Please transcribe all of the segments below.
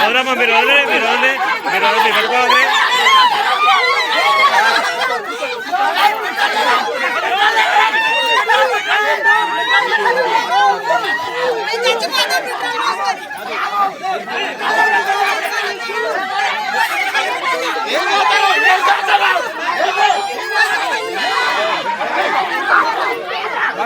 వదలమ్మా మీరు వదిలే మీరు వదిలే మీరు వదిలే పట్టుకోవాలి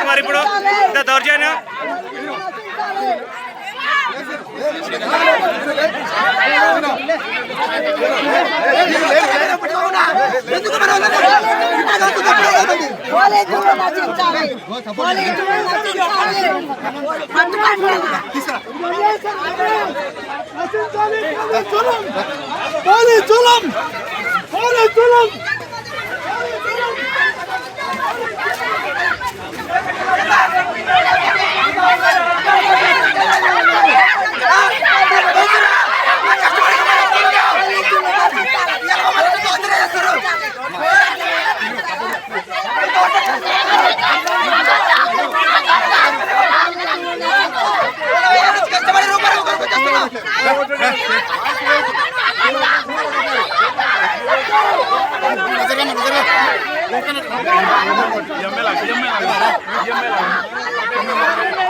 మీకు ఎందుకు ఇప్పుడు మరి ఇప్పుడు ఇంత దౌర్జన్యం కాలేజీలో నశించాలి కాలేజీలో నశించాలి అందుబాటులో చులం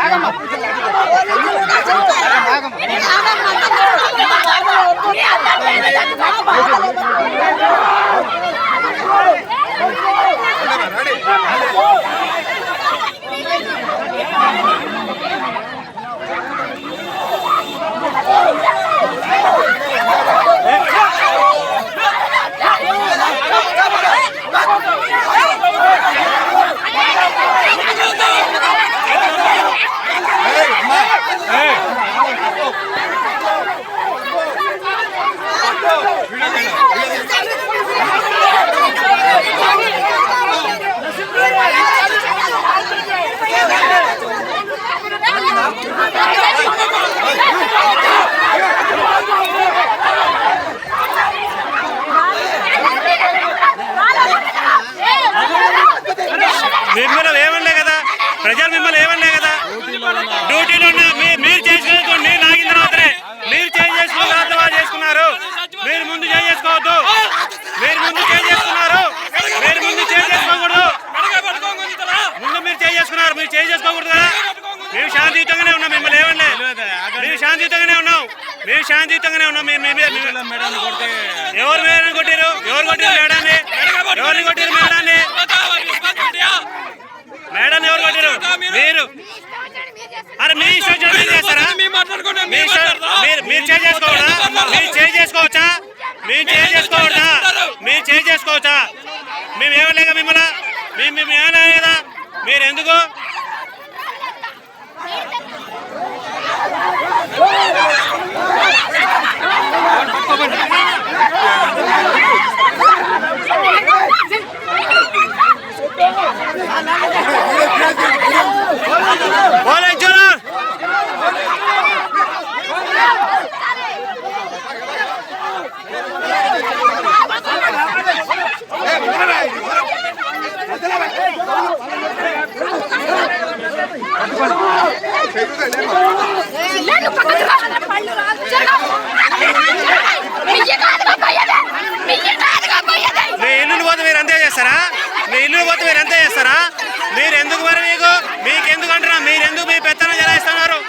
ఆగమ్మ శాంతియుతంగానే ఉన్నాం మిమ్మల్ని ఏమనలే మేము శాంతియుతంగానే ఉన్నాం. మేము శాంతియుతంగానే ఉన్నాం మేము ఎవరు మేడాన్ని కొట్టారు ఎవరు కొట్టారు మేడాన్ని ఎవరిని కొట్టారు మేడాన్ని మేడం ఎవరు కొట్టారు మీరు. అరే మీ ఇష్టం మీరు చేస్తారా? మీ ఇష్టం మీరు మీ ఇల్లు పోతే మీరు అంతే చేస్తారా? మీ ఇల్లు పోతే మీరు అంతే చేస్తారా? మీరు ఎందుకు మరి మీకు? మీకెందుకు అంటున్నా? మీరెందుకు మీ పెత్తనం జలాయిస్తున్నారు?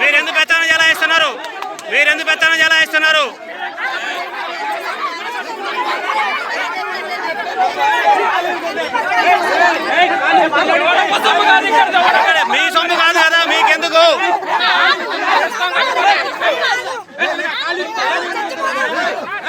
మీరెందుకు పెత్తనం జలాయిస్తున్నారు? మీరెందుకు పెత్తనం జలాయిస్తున్నారు? మీ సొమ్ము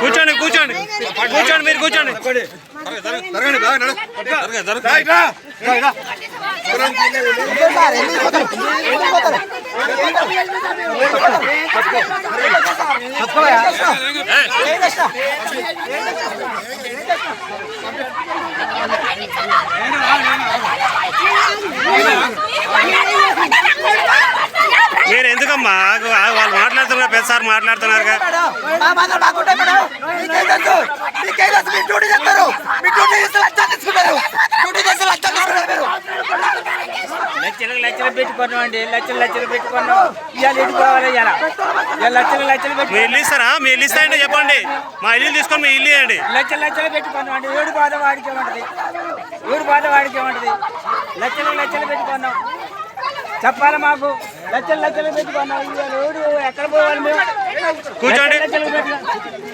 కూర్చోండి కూర్చోండి. కూర్చోండి మీరు కూర్చోండి. మీరు ఎందుకమ్మా? వాళ్ళు మాట్లాడుతున్నారు పెద్ద సార్ మాట్లాడుతున్నారుగా. డ్యూటీ చేస్తారు. డ్యూటీ డ్యూటీ లక్షలు తీసుకున్నారు మీరు లక్షలు పెట్టుకున్నాం అండి. లక్షలు లక్షలు పెట్టుకున్నాం. ఇవాళ ఎటు పోవాలి ఇవాళ? లక్షలు లక్షలు మీ ఇల్లు ఇస్తారా? మీ ఇల్లు చెప్పండి. మా ఇల్లు తీసుకొని మీ ఇల్లు ఇవ్వండి లక్షలు లక్షలు పెట్టుకున్నాం అండి. ఏడు బాధ వాడికే ఉంటది. ఏడు బాధ వాడికే ఉంటది. లక్షలు లక్షలు పెట్టుకున్నాం. చెప్పాలి మాకు? లక్షలు లక్షలు పెట్టుకున్నాం. ఇవాళ ఏడు ఎక్కడ పోవాలి మేము? కూర్చోండి.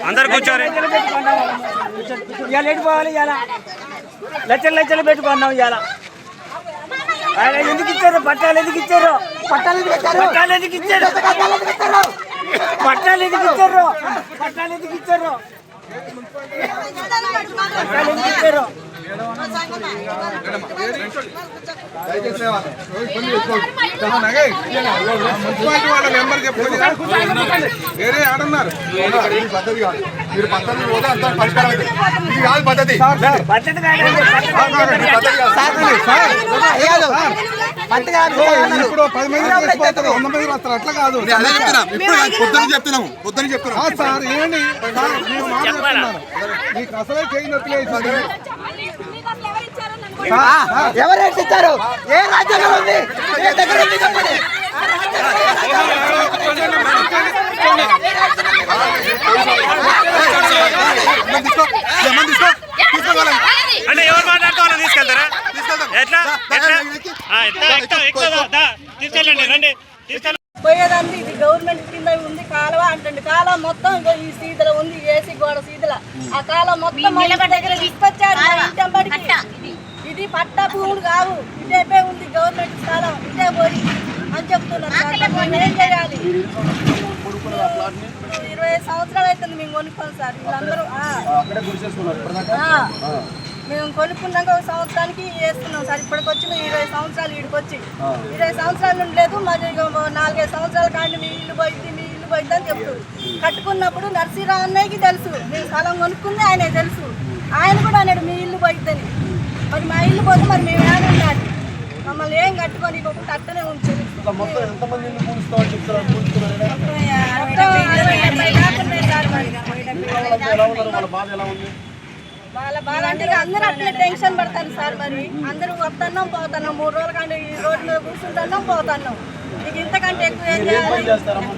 అందరు కూర్చోండి. ఇవాళ ఎటు పోవాలి ఇవాళ? లక్షలు లక్షలు పెట్టుకున్నాం ఇవాళ. ఆయన ఎందుకు ఇచ్చారు? పట్టాలు ఎందుకు ఇచ్చారు? పట్టాలు ఎందుకు ఇచ్చారు? పట్టాలు ఎందుకు ఇచ్చారు? పట్టాలు ఎందుకు ఇస్తారు? పట్టాలు ఎందుకు ఇచ్చారు? పట్టాలు ఎందుకు ఇచ్చారు? పట్టాలు ఎందుకు ఇచ్చారు? వాళ్ళ మెంబర్ చెప్పుకొని వేరే ఆడున్నారు పద్ధతి కాదు మీరు పద్ధతి పోతే అంత పరిష్కారం ఇది కాదు పద్ధతి కాదు. ఇప్పుడు పది మంది చచ్చిపోతారు వంద మంది వస్తారు అట్లా కాదు పొద్దున్న చెప్తున్నాము పొద్దున్న చెప్తున్నాం సార్ ఏంటి మీకు అసలే చేయి నొప్పి లేదు ఆ, ఎవరు ఇచ్చారు ఏ రాజ్యాంగం ఉంది? ఏ దగ్గర ఉంది చెప్పండి. అంటే ఎవరు తీసుకెళ్తారా? తీసుకెళ్తాం. ఎట్లా? తీసుకెళ్ళండి రండి. తీసుకెళ్ళండి పోయేదాన్ని ఇది గవర్నమెంట్ కింద ఉంది కాలువ అంటుంది కాలువ మొత్తం ఈ సీదల ఉంది ఏసీ గోడ సీదల ఆ కాలువ మొత్తం దగ్గర తీసుకొచ్చారు మా ఇంటి అమ్మడికి. ఇది పట్ట భూములు కావు. ఇదేపే ఉంది గవర్నమెంట్ స్థలం. ఇదే పోయి అని చెప్తున్నారు. ఏం చేయాలి? ఇరవై సంవత్సరాలు అవుతుంది మేము కొనుక్కోం సార్. వీళ్ళందరూ. మేము కొనుక్కున్నాక ఒక సంవత్సరానికి వేస్తున్నాం సార్. ఇప్పటికి వచ్చి మేము ఇరవై సంవత్సరాలు ఈడికి వచ్చి. ఇరవై సంవత్సరాల నుండి లేదు మరి నాలుగైదు సంవత్సరాల కానీ మీ ఇల్లు పోయింది మీ ఇల్లు పోయింది అని చెప్తారు కట్టుకున్నప్పుడు నర్సీరావు అన్నయ్యకి తెలుసు. మేము స్థలం కొనుక్కుంది ఆయనే తెలుసు. ఆయన కూడా అన్నాడు మీ ఇల్లు పోయిద్దని. మరి మా ఇల్లు పోతే మరి మేము ఏమైనా ఉండాలి? మమ్మల్ని ఏం కట్టుకొని ఇవ్వకుండా అట్టనే ఉంచారు మొత్తం. వాళ్ళ బాధ అంటే ఇక అందరూ అట్లే టెన్షన్ పడతారు సార్ మరి. అందరూ వస్తున్నాం పోతున్నాం. మూడు రోజుల కంటే ఈ మీద కూర్చుంటున్నాం పోతున్నాం. ఇక ఇంతకంటే ఎక్కువ ఏం చేయాలి?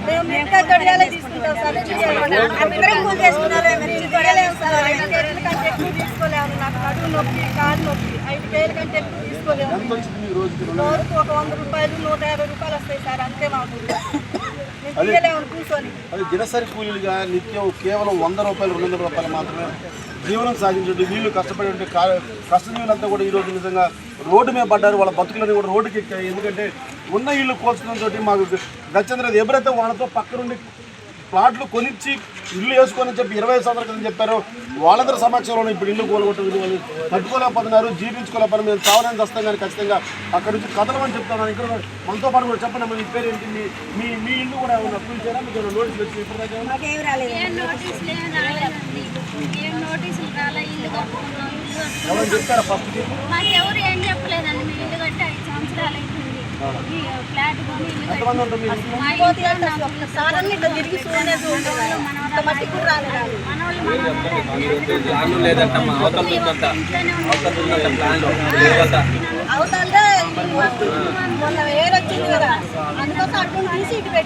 మేము తీసుకుంటాం సార్ అందరం కూల్ చేసుకున్నారు తొడియాలేము సార్ ఐదు కేజీల కంటే ఎక్కువ తీసుకోలేము. నాకు కడుపు కడుపు నొప్పి కాలు నొప్పి. ఐదు వేల కంటే ఎక్కువ తీసుకోలేము. ఎంత వచ్చింది మీ రోజుకి రుణం? రోజుకు ఒక వంద రూపాయలు నూట యాభై రూపాయలు వస్తాయి సార్. అంతే మాకు అది దినసరి కూలీలుగా నిత్యం కేవలం వంద రూపాయలు రెండు వందల రూపాయలు మాత్రమే జీవనం సాగించండి వీళ్ళు కష్టపడే కష్టజీవులంతా కూడా ఈరోజు నిజంగా రోడ్డు మీద పడ్డారు వాళ్ళ బతుకులని కూడా రోడ్డుకి ఎక్కాయి. ఎందుకంటే ఉన్న ఇల్లు కోల్చడంతో మాకు గచ్చంద్ర ఎవరైతే వాళ్ళతో పక్క నుండి ప్లాట్లు కొనిచ్చి ఇల్లు వేసుకొని చెప్పి ఇరవై సంవత్సరాల క్రితం చెప్పారు. వాళ్ళందరి సమక్షంలో ఇప్పుడు ఇల్లు కోలుగొట్టు వాళ్ళు తట్టుకోలేకపోతున్నారు జీర్ణించుకోలేకపోతున్నారు. మేము చావడానికి వస్తాం కానీ ఖచ్చితంగా అక్కడ నుంచి కదలమని చెప్తాను ఇక్కడ కూడా మనతో పాటు కూడా చెప్పండి మీ పేరు ఏంటి మీ మీ మీ ఇల్లు కూడా ఏమన్నా అప్లై చేయరా? మీకు ఏమైనా నోటీసులు వచ్చి ఇప్పటిదాకా ఎవరైనా చెప్తారా మాకెవరు ఏం చెప్పలేదండి. మేము ఇల్లు కట్టి ఐదు సంవత్సరాలు ఫ్లాట్ కొని ఇల్లు లేదంటమ్మా. అవతల ఉందంట. ఇంట్లోనే అవతల ఉందంట ప్లాన్ లేదంట. అవుతుందే మొన్న వేరొచ్చింది కదా. అందుకోసం అటు తీసి ఇటు పెట్టి